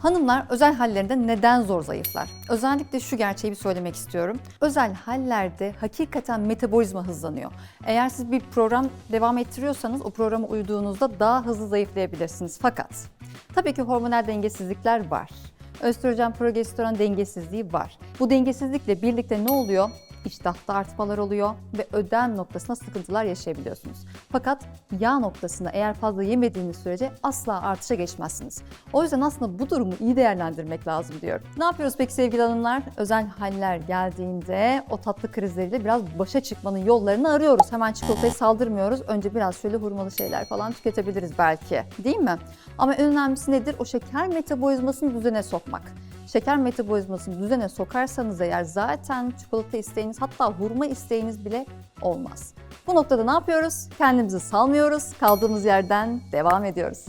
Hanımlar özel hallerinde neden zor zayıflar? Özellikle şu gerçeği bir söylemek istiyorum. Özel hallerde hakikaten metabolizma hızlanıyor. Eğer siz bir program devam ettiriyorsanız o programa uyduğunuzda daha hızlı zayıflayabilirsiniz. Fakat tabii ki hormonal dengesizlikler var. Östrojen progesteron dengesizliği var. Bu dengesizlikle birlikte ne oluyor? İştahta artmalar oluyor ve ödem noktasında sıkıntılar yaşayabiliyorsunuz. Fakat yağ noktasında eğer fazla yemediğiniz sürece asla artışa geçmezsiniz. O yüzden aslında bu durumu iyi değerlendirmek lazım diyorum. Ne yapıyoruz peki sevgili hanımlar? Özel haller geldiğinde o tatlı krizleriyle biraz başa çıkmanın yollarını arıyoruz. Hemen çikolatayı saldırmıyoruz. Önce biraz şöyle hurmalı şeyler falan tüketebiliriz belki. Değil mi? Ama en önemlisi nedir? O şeker metabolizmasını düzene sokmak şeker metabolizmasını düzene sokarsanız eğer zaten çikolata isteğiniz hatta hurma isteğiniz bile olmaz. Bu noktada ne yapıyoruz? Kendimizi salmıyoruz, kaldığımız yerden devam ediyoruz.